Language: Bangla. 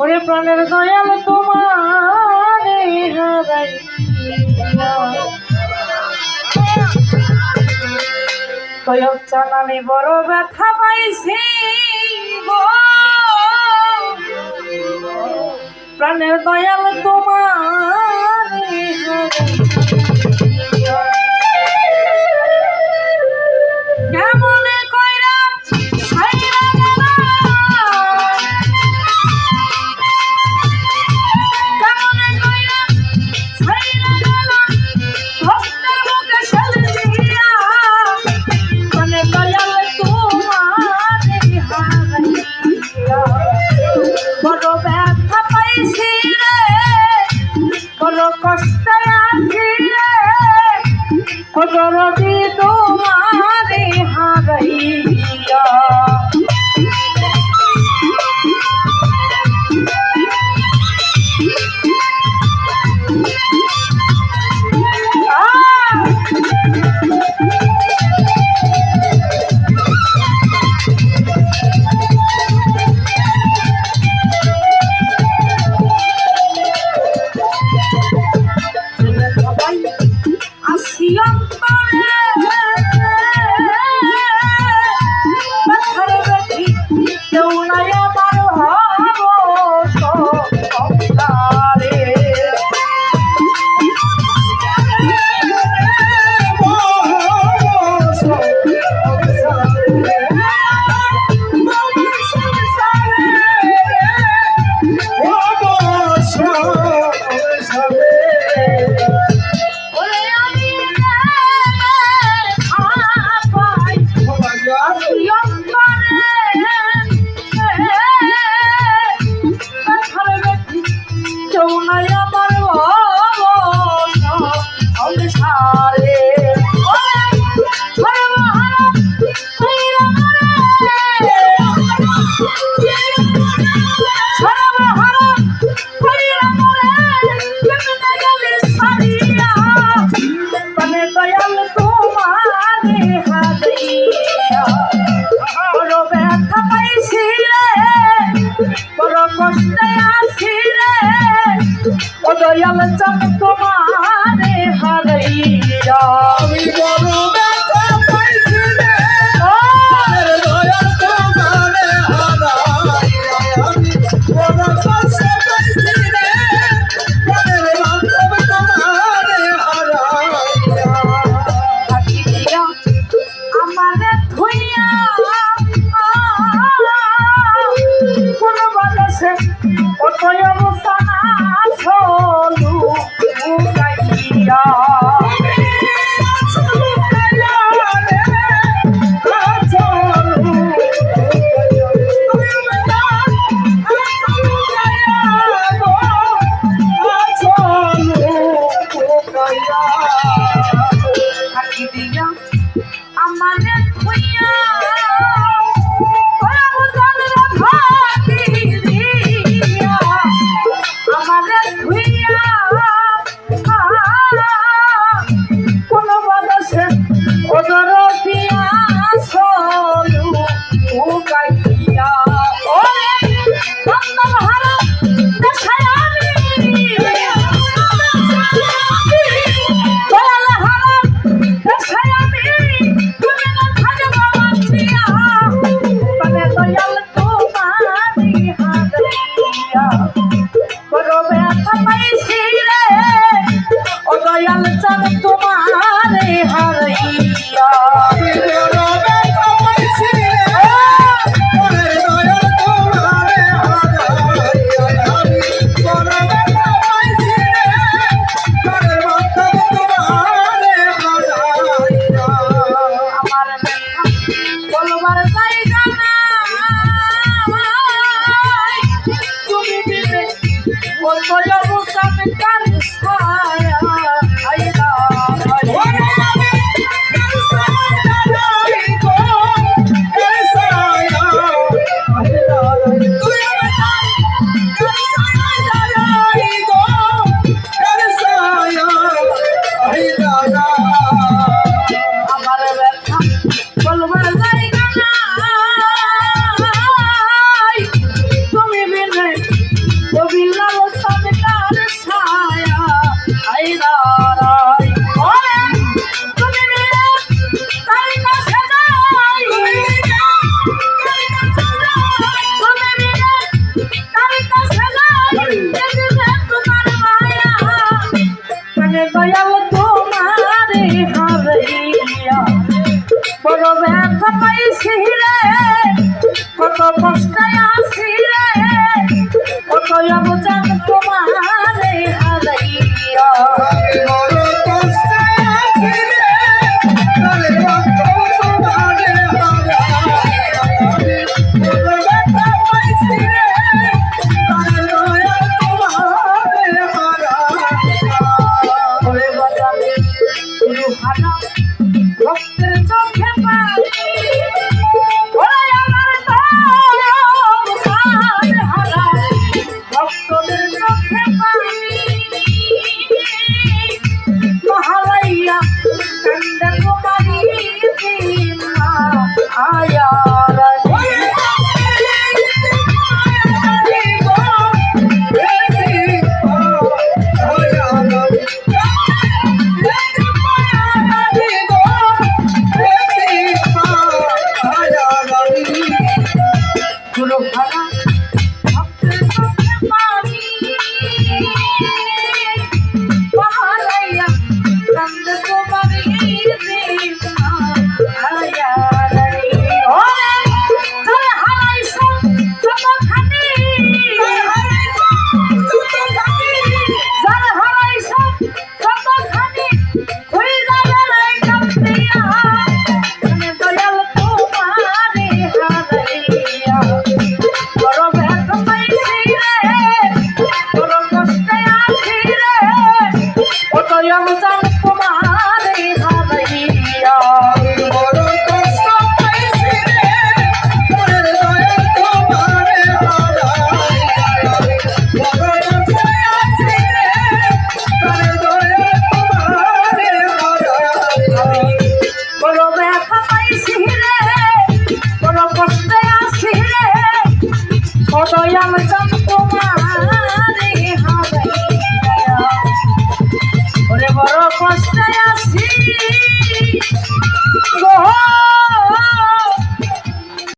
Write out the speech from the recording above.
ওরে প্রাণের দয়াল তোমার হারাই কয়ক চান আমি বড় ব্যথা পাইছি প্রাণের দয়াল তোমার হারাই जब तक तुम्हारे हदैया Ay, বড় ব্যথা পাইছি রে কত কষ্টে আছি রে কত অবচা কষ্টে আছি